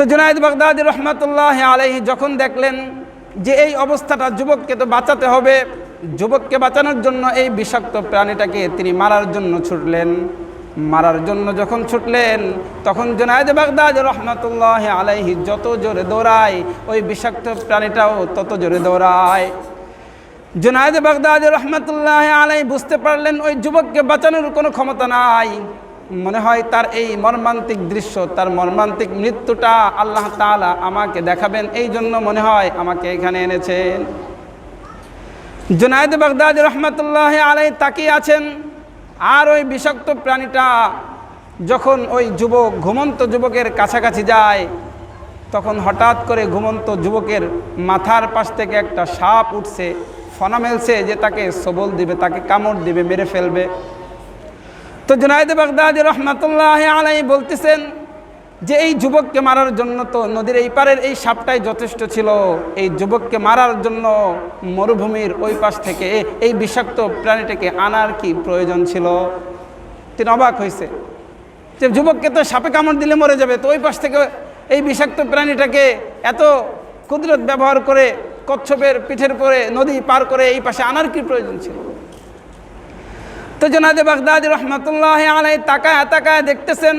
তো জুনায়দ বাগদাদি রহমতুল্লাহ আলাইহি যখন দেখলেন যে এই অবস্থাটা যুবককে তো বাঁচাতে হবে, যুবককে বাঁচানোর জন্য এই বিষাক্ত প্রাণীটাকে তিনি মারার জন্য ছুটলেন। মারার জন্য যখন ছুটলেন, তখন জুনায়দ বাগদাদ রহমতুল্লাহ আলাইহি যত জোরে দৌড়ায়, ওই বিষাক্ত প্রাণীটাও তত জোরে দৌড়ায়। জুনায়দ বাগদাদ রহমতুল্লাহ আলাই বুঝতে পারলেন ওই যুবককে বাঁচানোর কোনো ক্ষমতা নাই। মনে হয় তার এই মর্মান্তিক দৃশ্য, তার মর্মান্তিক মৃত্যুটা আল্লাহ তাআলা আমাকে দেখাবেন। এই জন্য মনে হয় আমাকে এখানে এনেছেন। জুনায়দ বাগদাদ রহমতুল্লাহ আলাই তাকিয়ে আছেন, আর ওই বিষাক্ত প্রাণীটা যখন ওই যুবক, ঘুমন্ত যুবকের কাছাকাছি যায়, তখন হঠাৎ করে ঘুমন্ত যুবকের মাথার পাশ থেকে একটা সাপ উঠছে, ফনা মেলছে যে তাকে সবল দিবে, তাকে কামড় দিবে, মেরে ফেলবে। তো জুনায়দ বাগদাদ রহমতুল্লাহ আলাই বলতেছেন যে এই যুবককে মারার জন্য তো নদীর এই পারের এই সাপটাই যথেষ্ট ছিল। এই যুবককে মারার জন্য মরুভূমির ওই পাশ থেকে এই বিষাক্ত প্রাণীটাকে আনার কি প্রয়োজন ছিল? তিনি অবাক হয়েছে যে যুবককে তো সাপে কামড় দিলে মরে যাবে, তো ওই পাশ থেকে এই বিষাক্ত প্রাণীটাকে এত কুদরত ব্যবহার করে কচ্ছপের পিঠের পরে নদী পার করে এই পাশে আনার কি প্রয়োজন ছিল? তো জনাদে বাগদাদ রহমতুল্লাহ আলাই তাকায় তাকায় দেখতেছেন,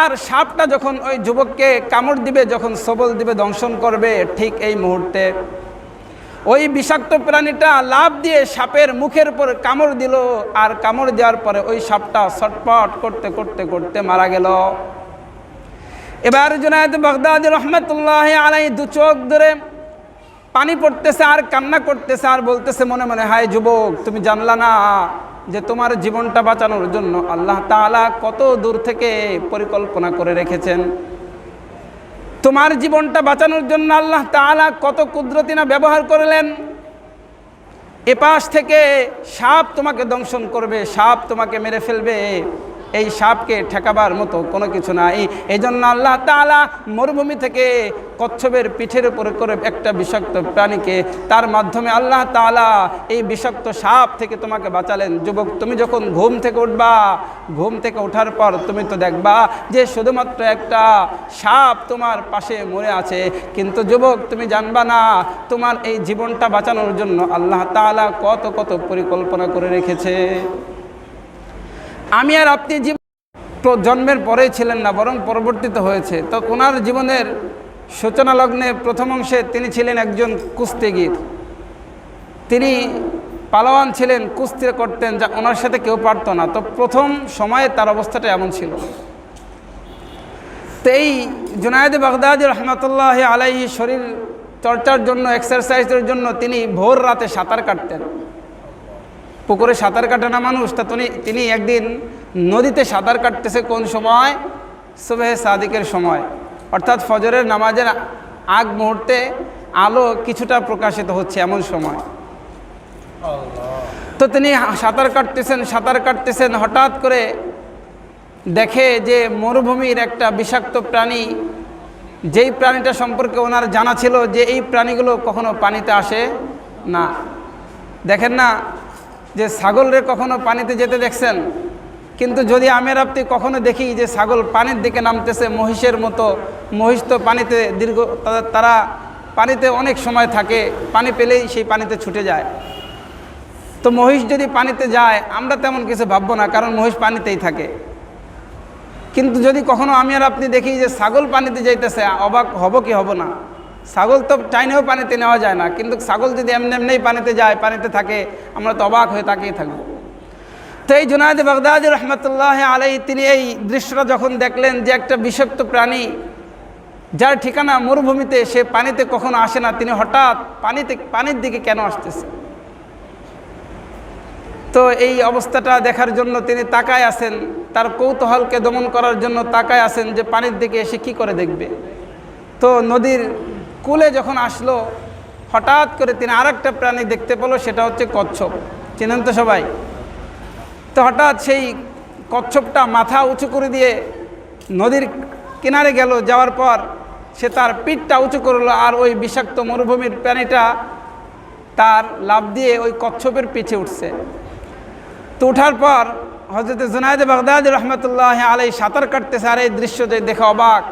আর সাপটা যখন ওই যুবককে কামড় দিবে, যখন সবল দিবে, দংশন করবে, ঠিক এই মুহূর্তে ওই বিষাক্ত প্রাণীটা লাভ দিয়ে সাপের মুখের উপর কামড় দিল, আর কামড় দেওয়ার পরে ওই সাপটা ছটপট করতে করতে করতে মারা গেল। এবার জুনায়দ বাগদাদ রহমতুল্লাহ আলাই দু চোখ ধরে পানি পড়তেছে, আর কান্না করতেছে, আর বলতেছে মনে মনে, হায় যুবক, তুমি জানলা না যে তোমার জীবনটা বাঁচানোর জন্য আল্লাহ তালা কত দূর থেকে পরিকল্পনা করে রেখেছেন। তোমার জীবনটা বাঁচানোর জন্য আল্লাহ তালা কত কুদরতি না ব্যবহার করলেন। এপাশ থেকে সাপ তোমাকে দংশন করবে, সাপ তোমাকে মেরে ফেলবে। এই সাপকে ঠেকাবার মতো কোনো কিছু নাই। এই জন্য আল্লাহ তাআলা মরুভূমি থেকে কচ্ছপের পিঠের উপরে করে একটা বিষাক্ত প্রাণীকে তার মাধ্যমে আল্লাহ তাআলা এই বিষাক্ত সাপ থেকে তোমাকে বাঁচালেন। যুবক, তুমি যখন ঘুম থেকে উঠবা, ঘুম থেকে ওঠার পর তুমি তো দেখবা যে শুধুমাত্র একটা সাপ তোমার পাশে মরে আছে। কিন্তু যুবক, তুমি জানবা না, তোমার এই জীবনটা বাঁচানোর জন্য আল্লাহ তাআলা কত কত পরিকল্পনা করে রেখেছে। আমি আর আপনি প্র- জন্মের পরেই ছিলেন না, বরং পরবর্তীতে হয়েছে। তো ওনার জীবনের সূচনা লগ্নে প্রথম অংশে তিনি ছিলেন একজন কুস্তিগির তিনি পালোয়ান ছিলেন, কুস্তি করতেন, যা ওনার সাথে কেউ পারতো না। তো প্রথম সময়ে তার অবস্থাটা এমন ছিল। তো এই জুনায়দ বাগদাদ রহমতুল্লাহ আলাই শরীর চর্চার জন্য এক্সারসাইজের জন্য তিনি ভোর রাতে সাঁতার কাটতেন। পুকুরে সাঁতার কাটে না মানুষ তা তিনি তিনি একদিন নদীতে সাঁতার কাটতেছে কোন সময়? সুবেহ সাদিকের সময়। অর্থাৎ ফজরের নামাজের আগ মুহূর্তে আলো কিছুটা প্রকাশিত হচ্ছে এমন সময়। তো তিনি সাঁতার কাটতেছেন সাঁতার কাটতেছেন হঠাৎ করে দেখে যে মরুভূমির একটা বিষাক্ত প্রাণী যেই প্রাণীটা সম্পর্কে ওনার জানা ছিল যে এই প্রাণীগুলো কখনো পানিতে আসে না। দেখেন না যে ছাগলরে কখনো পানিতে যেতে দেখছেন? কিন্তু যদি আমের আপনি কখনো দেখি যে ছাগল পানির দিকে নামতেছে, মহিষের মতো, মহিষ তো পানিতে দীর্ঘ তারা পানিতে অনেক সময় থাকে, পানি পেলেই সেই পানিতে ছুটে যায়। তো মহিষ যদি পানিতে যায়, আমরা তেমন কিছু ভাববো না, কারণ মহিষ পানিতেই থাকে। কিন্তু যদি কখনো আমি আর আপনি দেখি যে ছাগল পানিতে যাইতেছে, অবাক হব কি হব না? ছাগল তো টাইনেও পানিতে নেওয়া যায় না, কিন্তু ছাগল যদি এমনি এমনিই পানিতে যায়, পানিতে থাকে, আমরা তো অবাক হয়ে তাকিয়ে থাকব তো এই জুনায়দ বাগদাদ রহমতুল্লাহ আলাই তিনি এই দৃশ্যটা যখন দেখলেন যে একটা বিষাক্ত প্রাণী, যার ঠিকানা মরুভূমিতে সে পানিতে কখনো আসে না, তিনি হঠাৎ পানিতে, পানির দিকে কেন আসতেছে? তো এই অবস্থাটা দেখার জন্য তিনি তাকায় আছেন, তার কৌতূহলকে দমন করার জন্য তাকায় আছেন যে পানির দিকে এসে কি করে দেখবে? তো নদীর কূলে যখন আসলো, হঠাৎ করে তিনি আরেকটা প্রাণী দেখতে পেল, সেটা হচ্ছে কচ্ছপ। চেনেন তো সবাই? তো হঠাৎ সেই কচ্ছপটা মাথা উঁচু করে দিয়ে নদীর কিনারে গেল। যাওয়ার পর সে তার পিঠটা উঁচু করল আর ওই বিষাক্ত মরুভূমির প্রাণীটা তার লাভ দিয়ে ওই কচ্ছপের পিছে উঠছে। তো ওঠার পর হজরত জুনায়দ বাগদাদ রহমতুল্লাহ আলাই সাঁতার কাটতেছে আর এই দৃশ্য যে দেখে অবাক।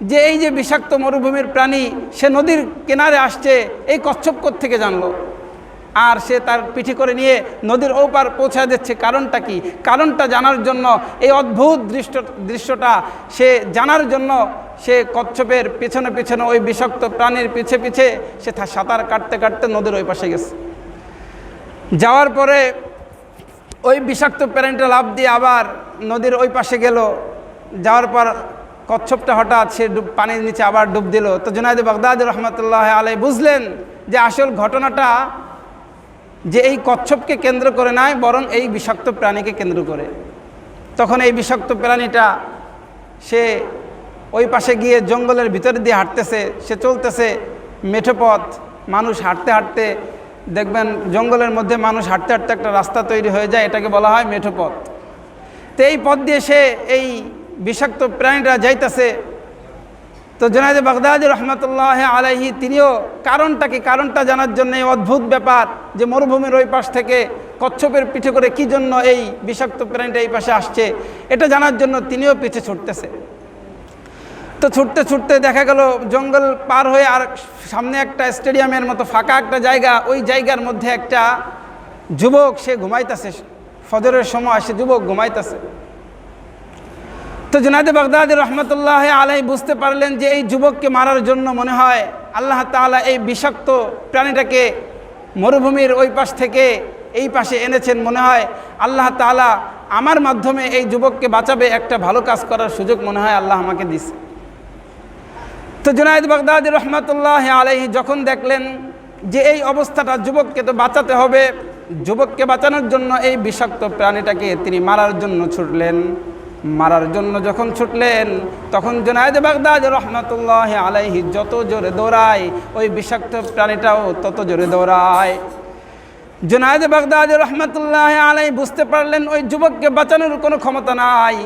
যে এই যে বিষাক্ত মরুভূমির প্রাণী সে নদীর কিনারে আসছে, এই কচ্ছপ থেকে জানলো? আর সে তার পিঠে করে নিয়ে নদীর ওপার পৌঁছা দিচ্ছে। কারণটা কি? কারণটা জানার জন্য এই অদ্ভুত দৃশ্য দৃশ্যটা সে জানার জন্য সে কচ্ছপের পেছনে পেছনে ওই বিষাক্ত প্রাণীর পিছে পিছে সে থা- সাঁতার কাটতে কাটতে নদীর ওই পাশে গেছে। যাওয়ার পরে ওই বিষাক্ত প্রাণীটা লাভ দিয়ে আবার নদীর ওই পাশে গেল। যাওয়ার পর কচ্ছপটা হঠাৎ সে ডুব পানির নিচে আবার ডুব দিল। তো জুনায়দ বাগদাদ রহমতুল্লাহ আলাই বুঝলেন যে আসল ঘটনাটা যে এই কচ্ছপকে কেন্দ্র করে নয় বরং এই বিষাক্ত প্রাণীকে কেন্দ্র করে। তখন এই বিষাক্ত প্রাণীটা সে ওই পাশে গিয়ে জঙ্গলের ভিতর দিয়ে হাঁটতেছে, সে চলতেছে মেঠো পথ। মানুষ হাঁটতে হাঁটতে দেখবেন জঙ্গলের মধ্যে মানুষ হাঁটতে হাঁটতে একটা রাস্তা তৈরি হয়ে যায়, এটাকে বলা হয় মেঠো পথ। তো এই পথ দিয়ে সে এই বিষাক্ত প্রাণীরা যাইতেছে। তো জনায়দ বাগদাদ রহমতুল্লাহ আলাইহি তিনিও কারণটা কি? কারণটা জানার জন্য অদ্ভুত ব্যাপার যে মরুভূমির ওই পাশ থেকে কচ্ছপের পিঠে করে কি জন্য এই বিষাক্ত প্রাণীটা এই পাশে আসছে, এটা জানার জন্য তিনিও পিছে ছুটতেছে। তো ছুটতে ছুটতে দেখা গেল জঙ্গল পার হয়ে আর সামনে একটা স্টেডিয়ামের মতো ফাঁকা একটা জায়গা, ওই জায়গার মধ্যে একটা যুবক সে ঘুমাইতেছে। ফজরের সময় সে যুবক ঘুমাইতেছে। তো জুনায়দ বাগদাদ রহমতুল্লাহ আলাই বুঝতে পারলেন যে এই যুবককে মারার জন্য মনে হয় আল্লাহ তাআলা এই বিষাক্ত প্রাণীটাকে মরুভূমির ওই পাশ থেকে এই পাশে এনেছেন মনে হয়। আল্লাহ তাআলা আমার মাধ্যমে এই যুবককে বাঁচাবে একটা ভালো কাজ করার সুযোগ মনে হয় আল্লাহ আমাকে দিছে তো জুনায়দ বাগদাদ রহমতুল্লাহ আলাইহি যখন দেখলেন যে এই অবস্থাটা যুবককে তো বাঁচাতে হবে, যুবককে বাঁচানোর জন্য এই বিষাক্ত প্রাণীটাকে তিনি মারার জন্য ছুটলেন। মারার জন্য যখন ছুটলেন, তখন জুনায়দ বাগদাদ রহমতুল্লাহ আলাইহি যত জোরে দৌড়ায়, ওই বিষাক্ত প্রাণীটাও তত জোরে দৌড়ায়। জুনায়দ বাগদাদ রহমতুল্লাহ আলাই বুঝতে পারলেন ওই যুবককে বাঁচানোর কোনো ক্ষমতা নাই।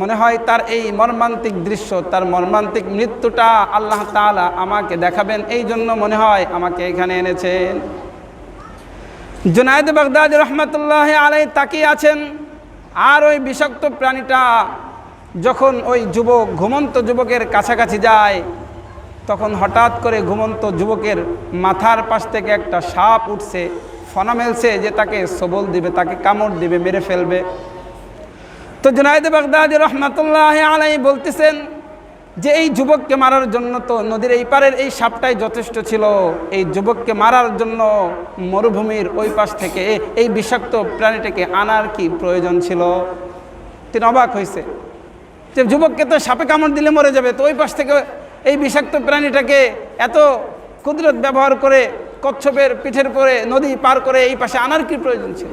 মনে হয় তার এই মর্মান্তিক দৃশ্য, তার মর্মান্তিক মৃত্যুটা আল্লাহ তাআলা আমাকে দেখাবেন এই জন্য মনে হয় আমাকে এখানে এনেছেন। জুনায়দ বাগদাদ রহমতুল্লাহ আলাই তাকিয়ে আছেন। আর ওই বিষাক্ত প্রাণীটা যখন ওই যুবক, ঘুমন্ত যুবকের কাছাকাছি যায়, তখন হঠাৎ করে ঘুমন্ত যুবকের মাথার পাশ থেকে একটা সাপ উঠছে, ফনা মেলছে যে তাকে সবল দিবে, তাকে কামড় দিবে, মেরে ফেলবে। তো জুনায়দ বাগদাদ রহমতুল্লাহ আলাই বলতেছেন যে এই যুবককে মারার জন্য তো নদীর এই পারের এই সাপটাই যথেষ্ট ছিল, এই যুবককে মারার জন্য মরুভূমির ওই পাশ থেকে এই বিষাক্ত প্রাণীটাকে আনার কি প্রয়োজন ছিল? তিনি অবাক হয়েছে যে যুবককে তো সাপে কামড় দিলে মরে যাবে, তো ওই পাশ থেকে এই বিষাক্ত প্রাণীটাকে এত কুদরত ব্যবহার করে কচ্ছপের পিঠের পরে নদী পার করে এই পাশে আনার কি প্রয়োজন ছিল?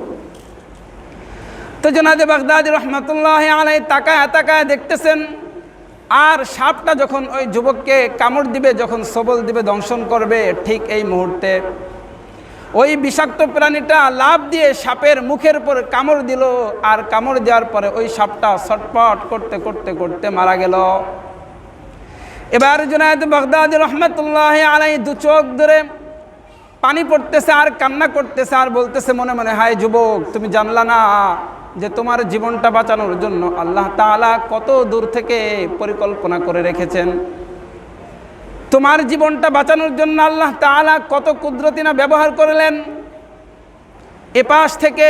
তো জনাদে বাগদাদ রহমতুল্লাহ আলাই তাকায় তাকায় দেখতেছেন আর সাপটা যখন ওই যুবককে কামড় দিবে, যখন সবল দিবে, দংশন করবে, ঠিক এই মুহূর্তে ওই বিষাক্ত প্রাণীটা লাভ দিয়ে সাপের মুখের উপর কামড় দিল। আর কামড় দেওয়ার পরে ওই সাপটা ছটপট করতে করতে করতে মারা গেল। এবার জুনায়দ বাগদাদ রহমতুল্লাহ আলাই দু চোখ ধরে পানি পড়তেছে আর কান্না করতেছে আর বলতেছে মনে মনে, হায় যুবক, তুমি জানলা না। যে তোমার জীবনটা বাঁচানোর জন্য আল্লাহ তালা কত দূর থেকে পরিকল্পনা করে রেখেছেন। তোমার জীবনটা বাঁচানোর জন্য আল্লাহ তালা কত কুদরতি না ব্যবহার করলেন। এপাশ থেকে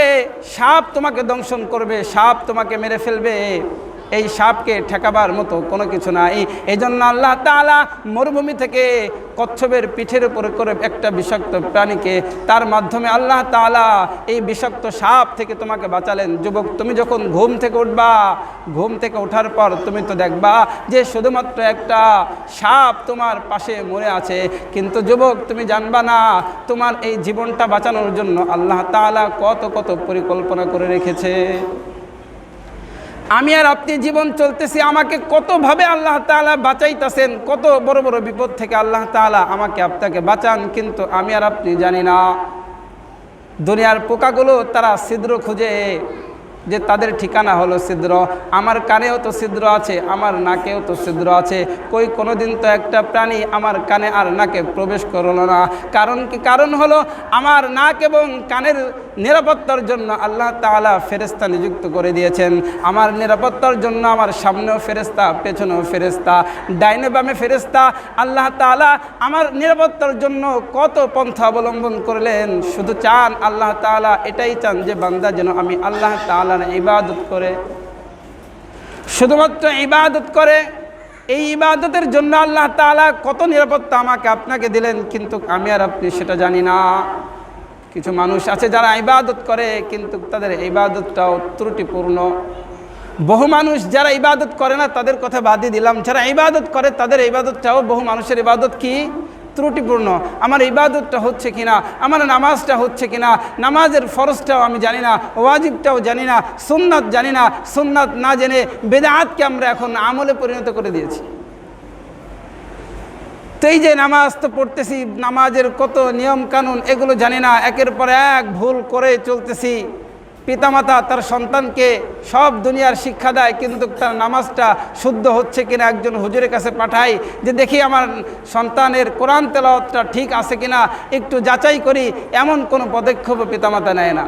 সাপ তোমাকে দংশন করবে, সাপ তোমাকে মেরে ফেলবে। এই সাপকে ঠেকাবার মতো কোনো কিছু নাই। এই জন্য আল্লাহ তাআলা মরুভূমি থেকে কচ্ছপের পিঠের উপরে করে একটা বিষাক্ত প্রাণীকে তার মাধ্যমে আল্লাহ তাআলা এই বিষাক্ত সাপ থেকে তোমাকে বাঁচালেন। যুবক, তুমি যখন ঘুম থেকে উঠবা, ঘুম থেকে ওঠার পর তুমি তো দেখবা যে শুধুমাত্র একটা সাপ তোমার পাশে মরে আছে। কিন্তু যুবক, তুমি জানবা না, তোমার এই জীবনটা বাঁচানোর জন্য আল্লাহ তাআলা কত কত পরিকল্পনা করে রেখেছে। আমি আর আপনি জীবন চলতেছি, আমাকে কতভাবে আল্লাহ তালা বাঁচাইতেছেন, কত বড় বড় বিপদ থেকে আল্লাহ তালা আমাকে আপনাকে বাঁচান, কিন্তু আমি আর আপনি জানি না। দুনিয়ার পোকাগুলো তারা ছিদ্র খুঁজে যে তাদের ঠিকানা হলো ছিদ্র। আমার কানেও তো ছিদ্র আছে, আমার নাকেও তো ছিদ্র আছে। কই কোনো দিন তো একটা প্রাণী আমার কানে আর নাকে প্রবেশ করল না। কারণ কি? কারণ হলো আমার নাক এবং কানের নিরাপত্তার জন্য আল্লাহ তাআলা ফেরেস্তা নিযুক্ত করে দিয়েছেন। আমার নিরাপত্তার জন্য আমার সামনেও ফেরেস্তা পেছনেও ফেরেস্তা ডাইনে বামে ফেরেস্তা আল্লাহ তাআলা আমার নিরাপত্তার জন্য কত পন্থা অবলম্বন করলেন। শুধু চান আল্লাহ তাআলা এটাই চান যে বান্দা যেন আমি আল্লাহ তাআলার ইবাদত করে। শুধুমাত্র ইবাদত করে, এই ইবাদতের জন্য আল্লাহ তাআলা কত নিরাপত্তা আমাকে আপনাকে দিলেন, কিন্তু আমি আর আপনি সেটা জানি না। কিছু মানুষ আছে যারা ইবাদত করে, কিন্তু তাদের ইবাদতটাও ত্রুটিপূর্ণ। বহু মানুষ যারা ইবাদত করে না, তাদের কথা বাদই দিলাম। যারা ইবাদত করে, তাদের ইবাদতটাও বহু মানুষের ইবাদত কি? ত্রুটিপূর্ণ। আমার ইবাদতটা হচ্ছে কিনা? আমার নামাজটা হচ্ছে কিনা? নামাজের ফরজটাও আমি জানি না, ওয়াজিবটাও জানি না, সুন্নাত জানি না। সুন্নাত না জেনে বেদাতকে আমরা এখন আমলে পরিণত করে দিয়েছি। তো এই যে নামাজ তো পড়তেছি, নামাজের কত নিয়ম কানুন, এগুলো জানি না। একের পর এক ভুল করে চলতেছি। পিতামাতা তার সন্তানকে সব দুনিয়ার শিক্ষা দেয়, কিন্তু তার নামাজটা শুদ্ধ হচ্ছে কিনা একজন হুজুরের কাছে পাঠাই যে, দেখি আমার সন্তানের কোরআন তেলাওয়াতটা ঠিক আছে কিনা, একটু যাচাই করি, এমন কোনো পদক্ষেপও পিতামাতা নেয় না।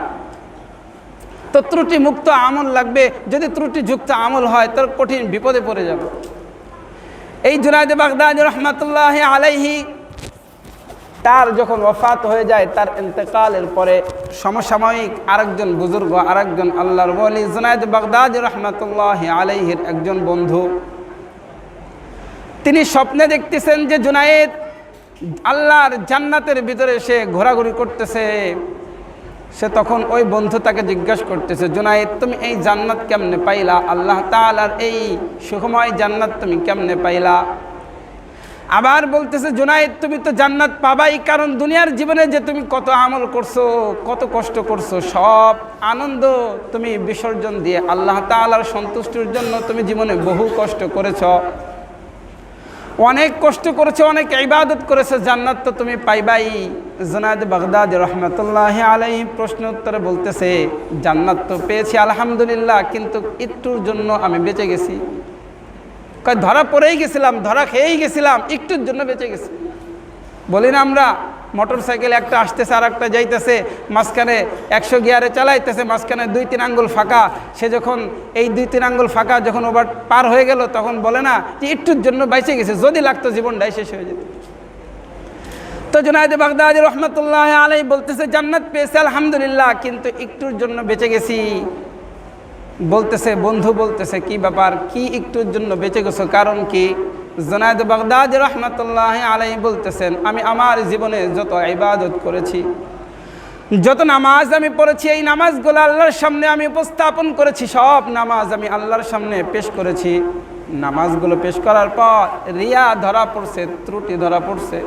তো ত্রুটি মুক্ত আমল লাগবে, যদি ত্রুটিযুক্ত আমল হয়, তার কঠিন বিপদে পড়ে যাবে। এই জুনায়দ বাগদাদ রহমতুল্লাহ আলাইহি তার যখন ওফাত হয়ে যায়, তার ইন্তেকালের পরে সমসাময়িক আরেকজন বুজুর্গ, আরেকজন আল্লাহর বলি জুনায়দ বাগদাদ রহমতুল্লাহ আলাইহির একজন বন্ধু। তিনি স্বপ্নে দেখতেছেন যে জুনায়েদ আল্লাহর জান্নাতের ভিতরে সে ঘোরাঘুরি করতেছে। সে তখন ওই বন্ধু তাকে জিজ্ঞাসা করতেছে জুনায়েদ তুমি এই জান্নাত কেমনে পাইলা? আল্লাহ তাআলার এই সুখময় জান্নাত তুমি কেমনে পাইলা? আবার বলতেছে জুনায়েদ তুমি তো জান্নাত পাবাই, কারণ দুনিয়ার জীবনে যে তুমি কত আমল করছ, কত কষ্ট করছ, সব আনন্দ তুমি বিসর্জন দিয়ে আল্লাহ তাআলার সন্তুষ্টির জন্য তুমি জীবনে বহু কষ্ট করেছ। অনেক কষ্ট করেছে, অনেক ইবাদত করেছে, জান্নাত তো তুমি পাইবাই। জনাদ বাগদাদ রহমতুল্লাহ আলাই প্রশ্ন উত্তরে বলতেছে, জান্নাত তো পেয়েছি আলহামদুলিল্লাহ, কিন্তু একটুর জন্য আমি বেঁচে গেছি। কয়, ধরা পড়েই গেছিলাম, ধরা খেয়েই গেছিলাম, একটুর জন্য বেঁচে গেছি। বলি না আমরা, মোটর সাইকেল একটা আসতেছে আর একটা যাইতেছে, মাঝখানে একশো গিয়ারে চালাইতেছে, মাঝখানে দুই, তিন আঙ্গুল ফাঁকা। সে যখন এই দুই, তিন আঙ্গুল ফাঁকা যখন ওভার পার হয়ে গেল, তখন বলে না যে একটুর জন্য বাইচে গেছে, যদি লাগতো জীবনটাই শেষ হয়ে যেত। তো জুনায়দ বাগদাদি রহমতুল্লাহ আলাই বলতেছে, জান্নাত পেয়েছে, আলহামদুলিল্লাহ, কিন্তু একটুর জন্য বেঁচে গেছি। বলতেছে, বন্ধু বলতেছে, কি ব্যাপার? কি একটুর জন্য বেঁচে গেছো? কারণ কি? জনায়দ বাগদাদ রহমতুল্লাহ আলাই বলতেছেন, আমি আমার জীবনে যত ইবাদত করেছি, যত নামাজ আমি পড়েছি, এই নামাজগুলো আল্লাহর সামনে আমি উপস্থাপন করেছি, সব নামাজ আমি আল্লাহর সামনে পেশ করেছি। নামাজগুলো পেশ করার পর রিয়া ধরা পড়ছে, ত্রুটি ধরা পড়ছে।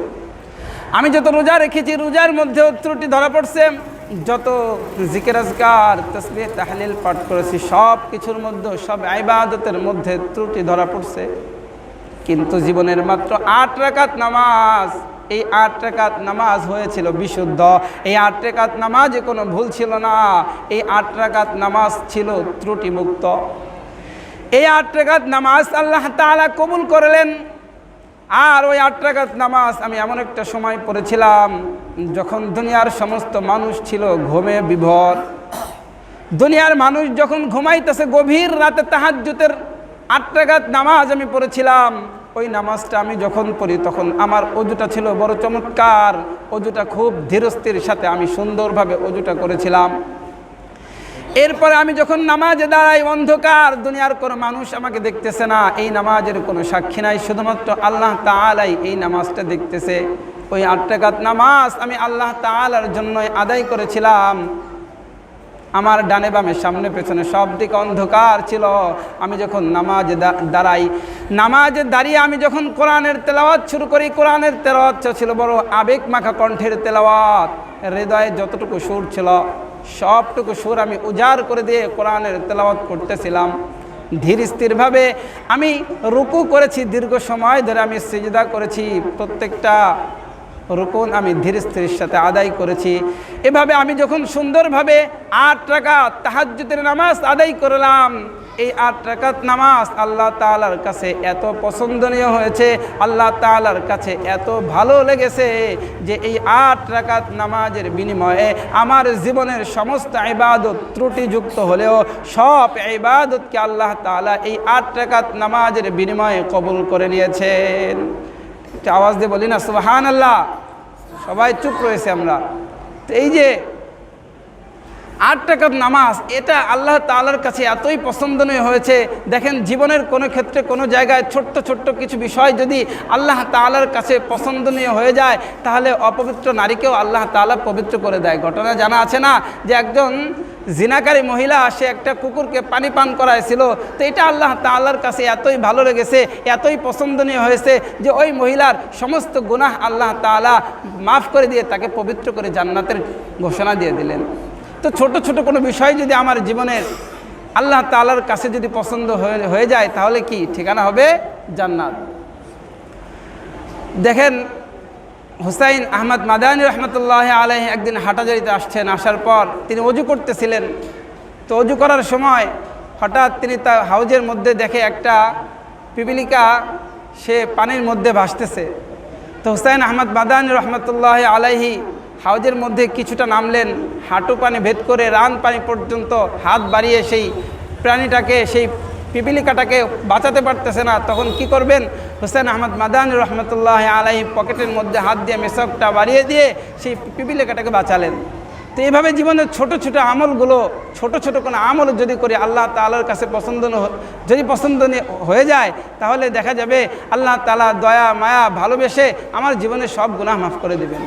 আমি যত রোজা রেখেছি, রোজার মধ্যেও ত্রুটি ধরা পড়ছে। যত জিকের, আজকার, তসবিহ, তাহলিল পাঠ করেছি, সব কিছুর মধ্যে, সব আইবাদতের মধ্যে ত্রুটি ধরা পড়ছে। কিন্তু জীবনের মাত্র আট রাকাত নামাজ, এই আট রেখাত নামাজ হয়েছিল বিশুদ্ধ। এই আট রেখাত নামাজে কোনো ভুল ছিল না। এই আট রেখাত নামাজ ছিল ত্রুটিমুক্ত। এই আট রেখাত নামাজ আল্লাহ তাআলা কবুল করলেন। আর ওই আট রাকাত নামাজ আমি এমন একটা সময় পড়েছিলাম যখন দুনিয়ার সমস্ত মানুষ ছিল ঘুমে বিভর, দুনিয়ার মানুষ যখন ঘুমাইতেছে গভীর রাতে তাহাজ্জুতের আট রাকাত নামাজ আমি পড়েছিলাম। ওই নামাজটা আমি যখন পড়ি তখন আমার অজুটা ছিল বড় চমৎকার, অজুটা খুব ধীরস্থির সাথে আমি সুন্দরভাবে অজুটা করেছিলাম। এরপরে আমি যখন নামাজে দাঁড়াই অন্ধকার, দুনিয়ার কোনো মানুষ আমাকে দেখতেছে না। এই নামাজের কোনো সাক্ষী নাই, শুধুমাত্র আল্লাহ তাআলাই এই নামাজটা দেখতেছে। ওই আট টাকাত নামাজ আমি আল্লাহ তাআলার জন্যই আদায় করেছিলাম। আমার ডানে বামে, সামনে পেছনে সব দিকে অন্ধকার ছিল। আমি যখন নামাজে দাঁড়াই, নামাজে দাঁড়িয়ে আমি যখন কোরআনের তেলাওয়াত শুরু করি, কোরআনের তেলাওয়াত ছিল বড় আবেগ মাখা কণ্ঠের তেলাওয়াত, হৃদয়ে যতটুকু সুর ছিল, সবটুকু সুর আমি উজাড় করে দিয়ে কোরআনের তেলাওয়াত করতেছিলাম। ধীর স্থিরভাবে আমি রুকু করেছি, দীর্ঘ সময় ধরে আমি সিজদা করেছি। প্রত্যেকটা রুকুন আমি ধীর স্থিরের সাথে আদায় করেছি। এভাবে আমি যখন সুন্দরভাবে আট টাকা তাহাজ্জুদের নামাজ আদায় করলাম, এই আট রাকাত নামাজ আল্লাহ তালার কাছে এত পছন্দনীয় হয়েছে, আল্লাহ তালার কাছে এত ভালো লেগেছে যে এই আট রাকাত নামাজের বিনিময়ে আমার জীবনের সমস্ত ইবাদত ত্রুটিযুক্ত হলেও সব ইবাদতকে আল্লাহ তালা এই আট রাকাত নামাজের বিনিময়ে কবুল করে নিয়েছেন। আওয়াজ দিয়ে বলি না সুবাহান আল্লাহ সবাই চুপ রয়েছে আমরা। তো এই যে আট টাকার নামাজ, এটা আল্লাহ তালার কাছে এতই পছন্দনীয় হয়েছে। দেখেন, জীবনের কোনো ক্ষেত্রে কোনো জায়গায় ছোট্ট ছোট্ট কিছু বিষয় যদি আল্লাহ তালার কাছে পছন্দনীয় হয়ে যায়, তাহলে অপবিত্র নারীকেও আল্লাহ তালা পবিত্র করে দেয়। ঘটনা জানা আছে না যে একজন জিনাকারী মহিলা, সে একটা কুকুরকে পানি পান করাইছিল, তো এটা আল্লাহ তাল্লার কাছে এতই ভালো লেগেছে, এতই পছন্দনীয় হয়েছে যে ওই মহিলার সমস্ত গুনাহ আল্লাহ তালা মাফ করে দিয়ে তাকে পবিত্র করে জান্নাতের ঘোষণা দিয়ে দিলেন। তো ছোট ছোট কোনো বিষয় যদি আমার জীবনের আল্লাহ তালার কাছে যদি পছন্দ হয়ে যায়, তাহলে কি? ঠিকানা হবে জান্নাত। দেখেন, হুসাইন আহমদ মাদানী রহমতুল্লাহ আলহ একদিন হাটাজারিতে আসছেন, আসার পর তিনি অজু করতেছিলেন। তো অজু করার সময় হঠাৎ তিনি তার হাউজের মধ্যে দেখে একটা পিপিলিকা, সে পানির মধ্যে ভাসতেছে। তো হুসাইন আহমদ মাদানী রহমতুল্লাহ আলাইহি হাউজের মধ্যে কিছুটা নামলেন, হাঁটু পানি ভেদ করে রান পানি পর্যন্ত হাত বাড়িয়ে সেই প্রাণীটাকে, সেই পিপিলিকাটাকে বাঁচাতে পারতেছে না। তখন কি করবেন? হোসেন আহমদ মাদান রহমতুল্লাহ আলাই পকেটের মধ্যে হাত দিয়ে মেসকটা বাড়িয়ে দিয়ে সেই পিপিলিকাটাকে বাঁচালেন। তো এইভাবে জীবনের ছোট ছোট আমলগুলো, ছোট ছোট কোনো আমল যদি করি, আল্লাহ তালার কাছে পছন্দ যদি পছন্দ হয়ে যায়, তাহলে দেখা যাবে আল্লাহ তালা দয়া, মায়া, ভালোবেসে আমার জীবনের সব গুনাহ মাফ করে দেবেন।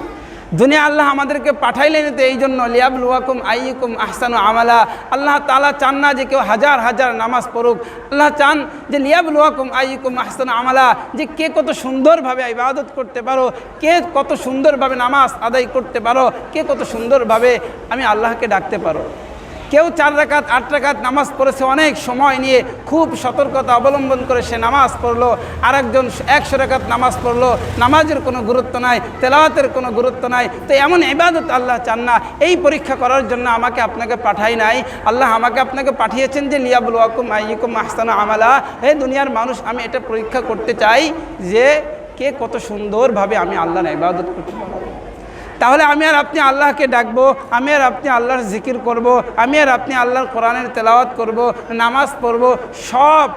দুনিয়া আল্লাহ আমাদেরকে পাঠাইলেন তো এই জন্য লিয়াবুল ওয়াকুম আইকুম আহসানু আমালা। আল্লাহ তালা চান না যে কেউ হাজার হাজার নামাজ পড়ুক। আল্লাহ চান যে লিয়াবুল ওয়াকুম আইকুম আহসানু আমালা। যে কে কত সুন্দরভাবে ইবাদত করতে পারো, কে কত সুন্দরভাবে নামাজ আদায় করতে পারো, কে কত সুন্দরভাবে আমি আল্লাহকে ডাকতে পারো। কেউ চার রাকাত, আট রাকাত নামাজ পড়েছে অনেক সময় নিয়ে খুব সতর্কতা অবলম্বন করে সে নামাজ পড়ল। আর একজন একশো রাকাত নামাজ পড়ল। নামাজের কোনো গুরুত্ব নাই, তেলাওয়াতের কোনো গুরুত্ব নাই। তো এমন ইবাদত আল্লাহ চান না। এই পরীক্ষা করার জন্য আমাকে আপনাকে পাঠাই নাই। আল্লাহ আমাকে আপনাকে পাঠিয়েছেন যে লিয়াবুল ওয়াকুম আইকুম আহসানা আমালা। হে দুনিয়ার মানুষ, আমি এটা পরীক্ষা করতে চাই যে, কে কত সুন্দরভাবে আমি আল্লাহর ইবাদত করতে পারব তাহলে আমি আর আপনি আল্লাহকে ডাকবো আমি আর আপনি আল্লাহর জিকির করব। আমি আর আপনি আল্লাহর কোরআনের তেলাওয়াত করব, নামাজ পড়ব সব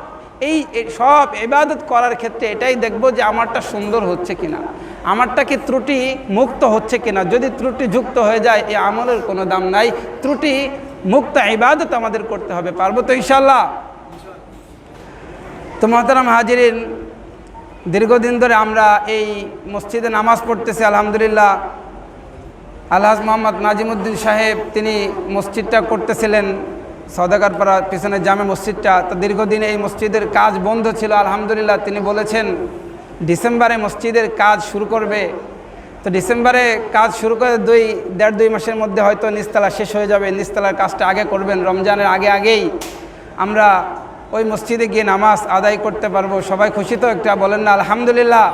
এই সব ইবাদত করার ক্ষেত্রে এটাই দেখব যে আমারটা সুন্দর হচ্ছে কিনা। আমারটা কি ত্রুটি মুক্ত হচ্ছে কিনা? যদি ত্রুটি যুক্ত হয়ে যায় এই আমলের কোনো দাম নাই। ত্রুটি মুক্ত ইবাদত আমাদের করতে হবে পারব তো ইনশাল্লাহ তো মহতারাম হাজিরিন দীর্ঘদিন ধরে আমরা এই মসজিদে নামাজ পড়তেছি আলহামদুলিল্লাহ। আলহাজ মোহাম্মদ নাজিমুদ্দিন সাহেব, তিনি মসজিদটা করতেছিলেন সদাগারপাড়া পিছনে জামে মসজিদটা। তো দীর্ঘদিন এই মসজিদের কাজ বন্ধ ছিল, আলহামদুলিল্লাহ তিনি বলেছেন, ডিসেম্বরে মসজিদের কাজ শুরু করবে। তো ডিসেম্বরে কাজ শুরু করে দুই, দেড় দুই মাসের মধ্যে হয়তো নিস্তলা শেষ হয়ে যাবে নিস্তলার কাজটা আগে করবেন। রমজানের আগে আগেই আমরা ওই মসজিদে গিয়ে নামাজ আদায় করতে পারব। সবাই খুশি তো একটা বলেন না, আলহামদুলিল্লাহ।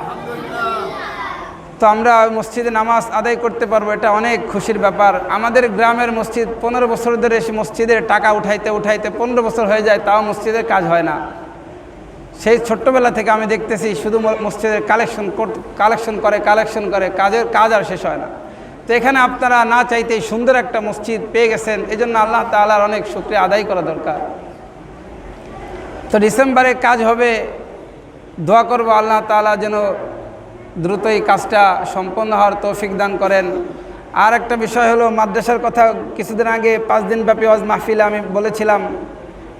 তো আমরা মসজিদে নামাজ আদায় করতে পারব, এটা অনেক খুশির ব্যাপার। আমাদের গ্রামের মসজিদ পনেরো বছর ধরে এসে মসজিদের টাকা উঠাইতে উঠাইতে পনেরো বছর হয়ে যায়, তাও মসজিদের কাজ হয় না। সেই ছোট্টবেলা থেকে আমি দেখতেছি শুধু মসজিদের কালেকশন কালেকশন করে কালেকশন করে, কাজের, কাজ আর শেষ হয় না। তো এখানে আপনারা না চাইতেই সুন্দর একটা মসজিদ পেয়ে গেছেন এই জন্য আল্লাহ তালার অনেক শুক্রিয়া আদায় করা দরকার। তো ডিসেম্বরে কাজ হবে, দোয়া করব আল্লাহ তালা যেন দ্রুত এই কাজটা সম্পন্ন হওয়ার তৌফিক দান করেন। আর একটা বিষয় হলো, মাদ্রাসার কথা কিছুদিন আগে পাঁচ দিন ব্যাপী ওয়াজ মাহফিলে আমি বলেছিলাম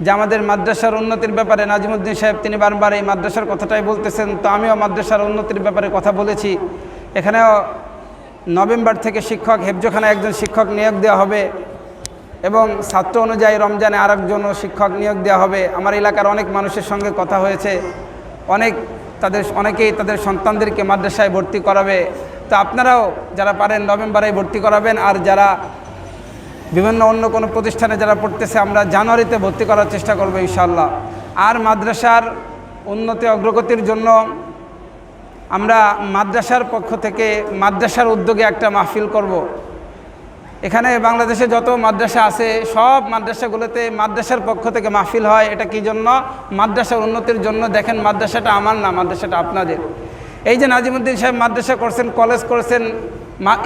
যে আমাদের মাদ্রাসার উন্নতির ব্যাপারে নাজিমুদ্দিন সাহেব তিনি বারবার এই মাদ্রাসার কথাটাই বলতেছেন। তো আমিও মাদ্রাসার উন্নতির ব্যাপারে কথা বলেছি। এখানেও নভেম্বর থেকে শিক্ষক, হেফজোখানে একজন শিক্ষক নিয়োগ দেওয়া হবে এবং ছাত্র অনুযায়ী রমজানে আরেকজনও শিক্ষক নিয়োগ দেওয়া হবে। আমার এলাকার অনেক মানুষের সঙ্গে কথা হয়েছে। অনেক তাদের অনেকেই তাদের সন্তানদেরকে মাদ্রাসায় ভর্তি করাবে তো আপনারাও যারা পারেন নভেম্বরে ভর্তি করাবেন, আর যারা বিভিন্ন অন্য কোনো প্রতিষ্ঠানে যারা পড়তেছে, আমরা জানুয়ারিতে ভর্তি করার চেষ্টা করব ইনশাল্লাহ আর মাদ্রাসার উন্নতি, অগ্রগতির জন্য আমরা মাদ্রাসার পক্ষ থেকে মাদ্রাসার উদ্যোগে একটা মাহফিল করব। এখানে বাংলাদেশে যত মাদ্রাসা আছে, সব মাদ্রাসাগুলোতে মাদ্রাসার পক্ষ থেকে মাহফিল হয়। এটা কি জন্য? মাদ্রাসার উন্নতির জন্য। দেখেন, মাদ্রাসাটা আমার না, মাদ্রাসাটা আপনাদের। এই যে নাজিমুদ্দিন সাহেব মাদ্রাসা করছেন, কলেজ করছেন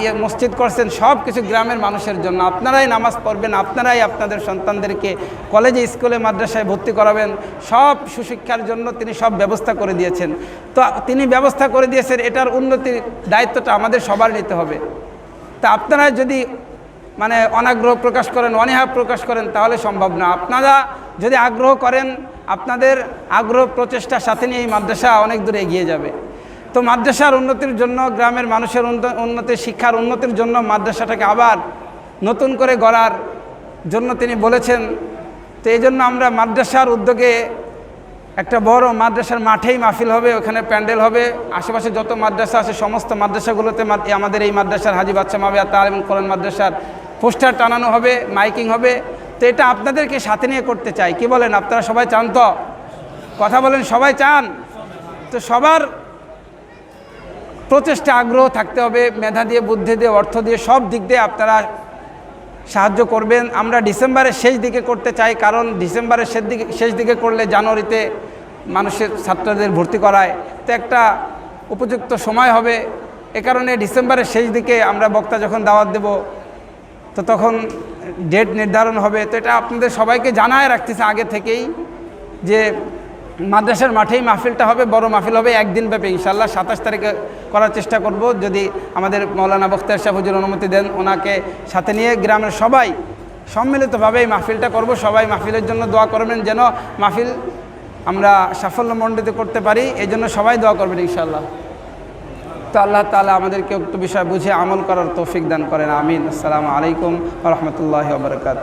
ইয়ে মসজিদ করছেন সব কিছু গ্রামের মানুষের জন্য। আপনারাই নামাজ পড়বেন, আপনারাই আপনাদের সন্তানদেরকে কলেজে, স্কুলে, মাদ্রাসায় ভর্তি করাবেন। সব সুশিক্ষার জন্য তিনি সব ব্যবস্থা করে দিয়েছেন। তো তিনি ব্যবস্থা করে দিয়েছেন, এটার উন্নতির দায়িত্বটা আমাদের সবার নিতে হবে। তা আপনারা যদি মানে অনাগ্রহ প্রকাশ করেন, অনীহা প্রকাশ করেন, তাহলে সম্ভব না। আপনারা যদি আগ্রহ করেন, আপনাদের আগ্রহ প্রচেষ্টার সাথে নিয়ে এই মাদ্রাসা অনেক দূর এগিয়ে যাবে। তো মাদ্রাসার উন্নতির জন্য, গ্রামের মানুষের উন্ন- উন্নতি, শিক্ষার উন্নতির জন্য মাদ্রাসাটাকে আবার নতুন করে গড়ার জন্য তিনি বলেছেন। তো এই জন্য আমরা মাদ্রাসার উদ্যোগে একটা বড় মাদ্রাসার মাঠেই মাহফিল হবে, ওখানে প্যান্ডেল হবে, আশেপাশে যত মাদ্রাসা আছে, সমস্ত মাদ্রাসাগুলোতে আমাদের এই মাদ্রাসার হাজি বাচ্চা মাবিয়া তার এবং কোরআন মাদ্রাসার পোস্টার টানানো হবে, মাইকিং হবে। তো এটা আপনাদেরকে সাথে নিয়ে করতে চাই। কি বলেন, আপনারা সবাই চান তো? কথা বলেন, সবাই চান? তো সবার প্রচেষ্টা আগ্রহ থাকতে হবে, মেধা দিয়ে, বুদ্ধি দিয়ে, অর্থ দিয়ে, সব দিক দিয়ে আপনারা সাহায্য করবেন। আমরা ডিসেম্বরের শেষ দিকে করতে চাই, কারণ ডিসেম্বরের শেষ দিকে শেষ দিকে করলে জানুয়ারিতে মানুষের ছাত্রদের ভর্তি করায়। তো একটা উপযুক্ত সময় হবে। এ কারণে ডিসেম্বরের শেষ দিকে আমরা বক্তা যখন দাওয়াত দেব, তো তখন ডেট নির্ধারণ হবে। তো এটা আপনাদের সবাইকে জানায় রাখতেছে আগে থেকেই যে মাদ্রাসার মাঠেই মাহফিলটা হবে, বড় মাহফিল হবে একদিন ব্যাপী। ইনশাল্লাহ সাতাশ তারিখে করার চেষ্টা করব। যদি আমাদের মৌলানা বক্তার সাহেব হুজুর অনুমতি দেন, ওনাকে সাথে নিয়ে গ্রামের সবাই সম্মিলিতভাবে এই মাহফিলটা করব। সবাই মাহফিলের জন্য দোয়া করবেন যেন মাহফিল আমরা সাফল্যমণ্ডিত করতে পারি, এই জন্য সবাই দোয়া করবেন ইনশাল্লাহ তো আল্লাহ তালা আমাদেরকে উক্ত বিষয় বুঝে আমল করার তৌফিক দান করেন। আমিন। আসসালামু আলাইকুম রহমতুল্লাহ বরকাত